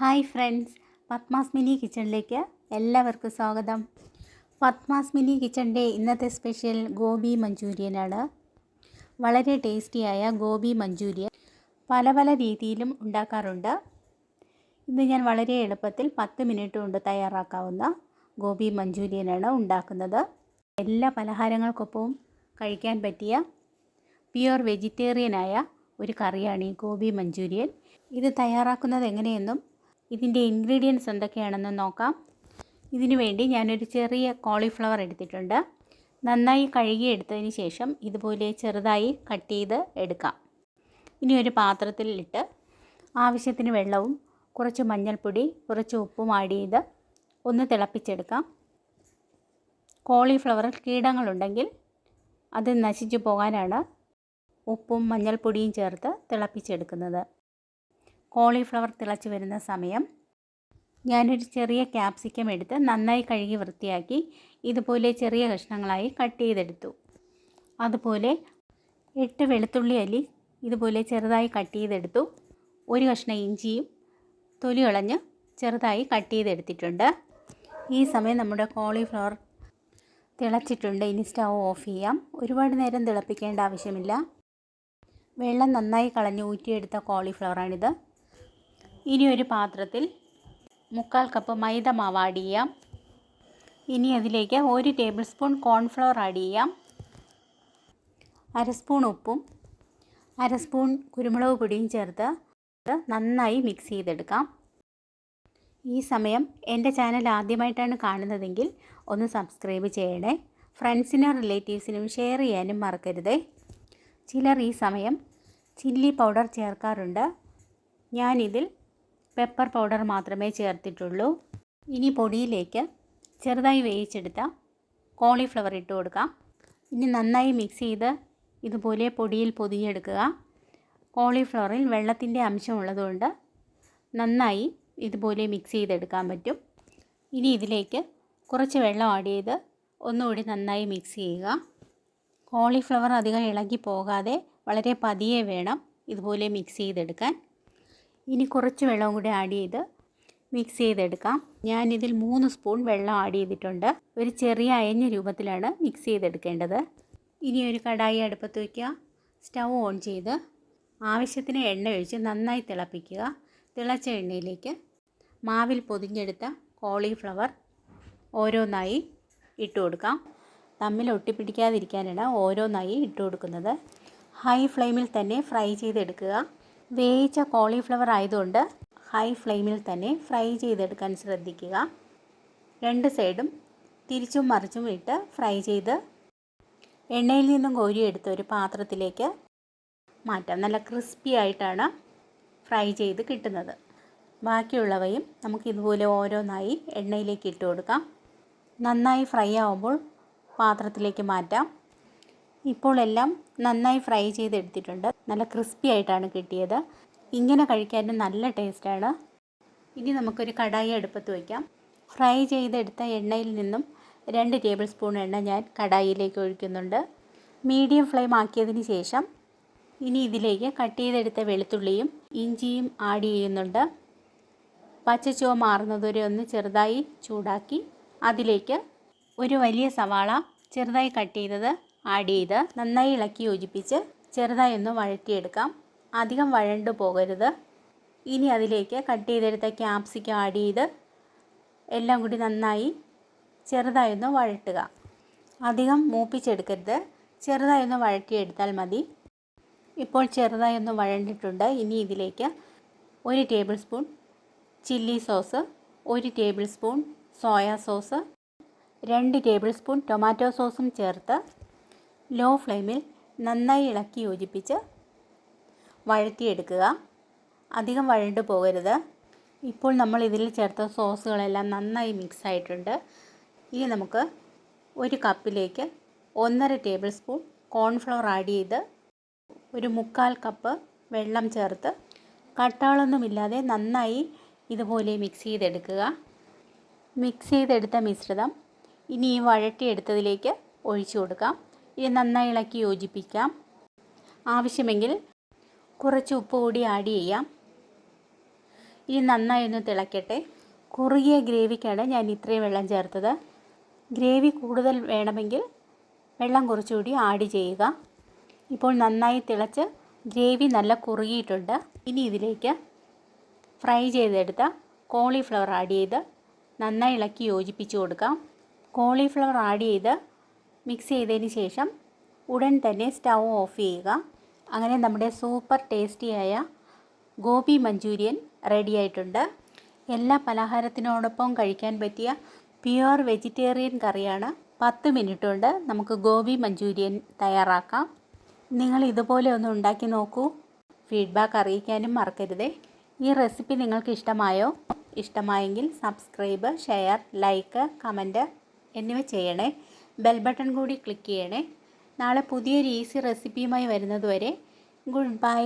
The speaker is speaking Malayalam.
ഹായ് ഫ്രണ്ട്സ് പത്മാസ് മിനി കിച്ചണിലേക്ക് എല്ലാവർക്കും സ്വാഗതം. പത്മാസ് മിനി കിച്ചണിന്റെ ഇന്നത്തെ സ്പെഷ്യൽ ഗോബി മഞ്ചൂരിയനാണ്. വളരെ ടേസ്റ്റിയായ ഗോബി മഞ്ചൂരിയൻ പല പല രീതിയിലും ഉണ്ടാക്കാറുണ്ട്. ഇന്ന് ഞാൻ വളരെ എളുപ്പത്തിൽ പത്ത് മിനിറ്റ് കൊണ്ട് തയ്യാറാക്കാവുന്ന ഗോബി മഞ്ചൂരിയനാണ് ഉണ്ടാക്കുന്നത്. എല്ലാ പലഹാരങ്ങൾക്കൊപ്പവും കഴിക്കാൻ പറ്റിയ പ്യുവർ വെജിറ്റേറിയനായ ഒരു കറിയാണ് ഈ ഗോബി മഞ്ചൂരിയൻ. ഇത് തയ്യാറാക്കുന്നത് എങ്ങനെയെന്നും ഇതിന്റെ ഇൻഗ്രീഡിയൻസ് എന്തൊക്കെയാണെന്ന് നോക്കാം. ഇതിനു വേണ്ടി ഞാനൊരു ചെറിയ കോളിഫ്ലവർ എടുത്തിട്ടുണ്ട്. നന്നായി കഴുകി എടുത്തതിന് ശേഷം ഇതുപോലെ ചെറുതായി കട്ട് ചെയ്ത് എടുക്കാം. ഇനി ഒരു പാത്രത്തിൽ ഇട്ട് ആവശ്യത്തിന് വെള്ളവും കുറച്ച് മഞ്ഞൾപ്പൊടി കുറച്ച് ഉപ്പും ആഡ് ചെയ്ത് ഒന്ന് തിളപ്പിച്ചെടുക്കാം. കോളിഫ്ലവറിൽ കീടങ്ങളുണ്ടെങ്കിൽ അത് നശിച്ചു പോകാനാണ് ഉപ്പും മഞ്ഞൾപ്പൊടിയും ചേർത്ത് തിളപ്പിച്ചെടുക്കുന്നത്. കോളിഫ്ലവർ തിളച്ച് വരുന്ന സമയം ഞാനൊരു ചെറിയ ക്യാപ്സിക്കം എടുത്ത് നന്നായി കഴുകി വൃത്തിയാക്കി ഇതുപോലെ ചെറിയ കഷ്ണങ്ങളായി കട്ട് ചെയ്തെടുത്തു. അതുപോലെ എട്ട് വെളുത്തുള്ളി അല്ലി ഇതുപോലെ ചെറുതായി കട്ട് ചെയ്തെടുത്തു. ഒരു കഷ്ണം ഇഞ്ചിയും തൊലി കളഞ്ഞ് ചെറുതായി കട്ട് ചെയ്തെടുത്തിട്ടുണ്ട്. ഈ സമയം നമ്മുടെ കോളിഫ്ലവർ തിളച്ചിട്ടുണ്ട്. ഇനി സ്റ്റൗ ഓഫ് ചെയ്യാം. ഒരുപാട് നേരം തിളപ്പിക്കേണ്ട ആവശ്യമില്ല. വെള്ളം നന്നായി കളഞ്ഞ് ഊറ്റിയെടുത്ത കോളിഫ്ലവറാണിത്. ഇനി ഒരു പാത്രത്തിൽ മുക്കാൽ കപ്പ് മൈദ മാവ് ആഡ് ചെയ്യാം. ഇനി അതിലേക്ക് ഒരു ടേബിൾ സ്പൂൺ കോൺഫ്ലവർ ആഡ് ചെയ്യാം. അര സ്പൂൺ ഉപ്പും അര സ്പൂൺ കുരുമുളക് പൊടിയും ചേർത്ത് നന്നായി മിക്സ് ചെയ്തെടുക്കാം. ഈ സമയം എന്റെ ചാനൽ ആദ്യമായിട്ടാണ് കാണുന്നതെങ്കിൽ ഒന്ന് സബ്സ്ക്രൈബ് ചെയ്യണേ. ഫ്രണ്ട്സിനും റിലേറ്റീവ്സിനും ഷെയർ ചെയ്യാനും മറക്കരുതേ. ചിലർ ഈ സമയം ചില്ലി പൗഡർ ചേർക്കാറുണ്ട്. ഞാനിതിൽ പെപ്പർ പൗഡർ മാത്രമേ ചേർത്തിട്ടുള്ളൂ. ഇനി പൊടിയിലേക്ക് ചെറുതായി വേവിച്ചെടുത്ത കോളിഫ്ലവർ ഇട്ട് കൊടുക്കാം. ഇനി നന്നായി മിക്സ് ചെയ്ത് ഇതുപോലെ പൊടിയിൽ പൊതിഞ്ഞെടുക്കുക. കോളിഫ്ലവറിൽ വെള്ളത്തിന്റെ അംശമുള്ളതുകൊണ്ട് നന്നായി ഇതുപോലെ മിക്സ് ചെയ്തെടുക്കാൻ പറ്റും. ഇനി ഇതിലേക്ക് കുറച്ച് വെള്ളം ആഡ് ചെയ്ത് ഒന്നുകൂടി നന്നായി മിക്സ് ചെയ്യുക. കോളിഫ്ലവർ അധികം ഇളകി പോകാതെ വളരെ പതിയെ വേണം ഇതുപോലെ മിക്സ് ചെയ്തെടുക്കാൻ. ഇനി കുറച്ച് വെള്ളവും കൂടി ആഡ് ചെയ്ത് മിക്സ് ചെയ്തെടുക്കാം. ഞാനിതിൽ മൂന്ന് സ്പൂൺ വെള്ളം ആഡ് ചെയ്തിട്ടുണ്ട്. ഒരു ചെറിയ അയഞ്ഞ രൂപത്തിലാണ് മിക്സ് ചെയ്തെടുക്കേണ്ടത്. ഇനി ഒരു കടായി അടുപ്പത്ത് വയ്ക്കുക. സ്റ്റൗ ഓൺ ചെയ്ത് ആവശ്യത്തിന് എണ്ണ ഒഴിച്ച് നന്നായി തിളപ്പിക്കുക. തിളച്ച എണ്ണയിലേക്ക് മാവിൽ പൊതിഞ്ഞെടുത്ത കോളിഫ്ലവർ ഓരോന്നായി ഇട്ട് കൊടുക്കാം. തമ്മിൽ ഒട്ടിപ്പിടിക്കാതിരിക്കാനാണ് ഓരോന്നായി ഇട്ട് കൊടുക്കുന്നത്. ഹൈ ഫ്ലെയിമിൽ തന്നെ ഫ്രൈ ചെയ്തെടുക്കുക. വേവിച്ച കോളിഫ്ലവർ ആയതുകൊണ്ട് ഹൈ ഫ്ലെയിമിൽ തന്നെ ഫ്രൈ ചെയ്തെടുക്കാൻ ശ്രദ്ധിക്കുക. രണ്ട് സൈഡും തിരിച്ചും മറിച്ചും ഇട്ട് ഫ്രൈ ചെയ്ത് എണ്ണയിൽ നിന്നും കോരിയെടുത്ത ഒരു പാത്രത്തിലേക്ക് മാറ്റാം. നല്ല ക്രിസ്പി ആയിട്ടാണ് ഫ്രൈ ചെയ്ത് കിട്ടുന്നത്. ബാക്കിയുള്ളവയും നമുക്ക് ഇതുപോലെ ഓരോന്നായി എണ്ണയിലേക്ക് ഇട്ട് കൊടുക്കാം. നന്നായി ഫ്രൈ ആവുമ്പോൾ പാത്രത്തിലേക്ക് മാറ്റാം. ഇപ്പോൾ എല്ലാം നന്നായി ഫ്രൈ ചെയ്തെടുത്തിട്ടുണ്ട്. നല്ല ക്രിസ്പി ആയിട്ടാണ് കിട്ടിയത്. ഇങ്ങനെ കഴിക്കാനും നല്ല ടേസ്റ്റാണ്. ഇനി നമുക്കൊരു കടായി അടുപ്പത്ത് വയ്ക്കാം ഫ്രൈ ചെയ്തെടുത്ത എണ്ണയിൽ നിന്നും രണ്ട് ടേബിൾ സ്പൂൺ എണ്ണ ഞാൻ കടായിയിലേക്ക് ഒഴിക്കുന്നുണ്ട്. മീഡിയം ഫ്ലെയിം ആക്കിയതിന് ശേഷം ഇനി ഇതിലേക്ക് കട്ട് ചെയ്തെടുത്ത വെളുത്തുള്ളിയും ഇഞ്ചിയും ആഡ് ചെയ്യുന്നുണ്ട്. പച്ചച്ചുവ മാറുന്നതുവരെ ഒന്ന് ചെറുതായി ചൂടാക്കി അതിലേക്ക് ഒരു വലിയ സവാള ചെറുതായി കട്ട് ചെയ്തത് ആഡ് ചെയ്ത് നന്നായി ഇളക്കി യോജിപ്പിച്ച് ചെറുതായി ഒന്ന് വഴറ്റിയെടുക്കാം. അധികം വഴണ്ടു പോകരുത്. ഇനി അതിലേക്ക് കട്ട് ചെയ്തെടുത്ത ക്യാപ്സിക്കം ആഡ് ചെയ്ത് എല്ലാം കൂടി നന്നായി ചെറുതായി ഒന്ന് വഴട്ടുക. അധികം മൂപ്പിച്ചെടുക്കരുത്. ചെറുതായി ഒന്ന് വഴറ്റിയെടുത്താൽ മതി. ഇപ്പോൾ ചെറുതായി ഒന്ന് വഴണ്ടിട്ടുണ്ട്. ഇനി ഇതിലേക്ക് ഒരു ടേബിൾ സ്പൂൺ ചില്ലി സോസ് ഒരു ടേബിൾ സ്പൂൺ സോയാ സോസ് രണ്ട് ടേബിൾ സ്പൂൺ ടൊമാറ്റോ സോസും ചേർത്ത് ലോ ഫ്ലെയിമിൽ നന്നായി ഇളക്കി യോജിപ്പിച്ച് വഴറ്റിയെടുക്കുക. അധികം വഴണ്ടു പോകരുത്. ഇപ്പോൾ നമ്മൾ ഇതിൽ ചേർത്ത സോസുകളെല്ലാം നന്നായി മിക്സ് ആയിട്ടുണ്ട്. ഇനി നമുക്ക് ഒരു കപ്പിലേക്ക് ഒന്നര ടേബിൾ സ്പൂൺ കോൺഫ്ലവർ ആഡ് ചെയ്ത് ഒരു മുക്കാൽ കപ്പ് വെള്ളം ചേർത്ത് കട്ടകളൊന്നുമില്ലാതെ നന്നായി ഇതുപോലെ മിക്സ് ചെയ്തെടുക്കുക. മിക്സ് ചെയ്തെടുത്ത മിശ്രിതം ഇനി ഈ വഴറ്റിയെടുത്തതിലേക്ക് ഒഴിച്ചു കൊടുക്കാം. ഇത് നന്നായി ഇളക്കി യോജിപ്പിക്കാം. ആവശ്യമെങ്കിൽ കുറച്ച് ഉപ്പ് കൂടി ആഡ് ചെയ്യാം. ഇനി നന്നായി ഒന്ന് തിളക്കട്ടെ. കുറുകിയ ഗ്രേവിക്കാണ് ഞാൻ ഇത്രയും വെള്ളം ചേർത്തത്. ഗ്രേവി കൂടുതൽ വേണമെങ്കിൽ വെള്ളം കുറച്ചുകൂടി ആഡ് ചെയ്യുക. ഇപ്പോൾ നന്നായി തിളച്ച് ഗ്രേവി നല്ല കുറുകിയിട്ടുണ്ട്. ഇനി ഇതിലേക്ക് ഫ്രൈ ചെയ്തെടുത്ത കോളിഫ്ലവർ ആഡ് ചെയ്ത് നന്നായി ഇളക്കി യോജിപ്പിച്ച് കൊടുക്കാം. കോളിഫ്ലവർ ആഡ് ചെയ്ത് മിക്സ് ചെയ്തതിന് ശേഷം ഉടൻ തന്നെ സ്റ്റൗ ഓഫ് ചെയ്യുക. അങ്ങനെ നമ്മുടെ സൂപ്പർ ടേസ്റ്റിയായ ഗോപി മഞ്ചൂരിയൻ റെഡി ആയിട്ടുണ്ട്. എല്ലാ പലഹാരത്തിനോടൊപ്പം കഴിക്കാൻ പറ്റിയ പ്യുവർ വെജിറ്റേറിയൻ കറിയാണ്. പത്ത് മിനിറ്റ് കൊണ്ട് നമുക്ക് ഗോപി മഞ്ചൂരിയൻ തയ്യാറാക്കാം. നിങ്ങൾ ഇതുപോലെ ഒന്ന് ഉണ്ടാക്കി നോക്കൂ. ഫീഡ്ബാക്ക് അറിയിക്കാനും മറക്കരുതേ. ഈ റെസിപ്പി നിങ്ങൾക്ക് ഇഷ്ടമായോ? ഇഷ്ടമായെങ്കിൽ സബ്സ്ക്രൈബ് ഷെയർ ലൈക്ക് കമന്റ് എന്നിവ ചെയ്യണേ. ബെൽ ബട്ടൺ കൂടി ക്ലിക്ക് ചെയ്യണേ. നാളെ പുതിയൊരു ഈസി റെസിപ്പിയുമായി വരുന്നതുവരെ ഗുഡ് ബൈ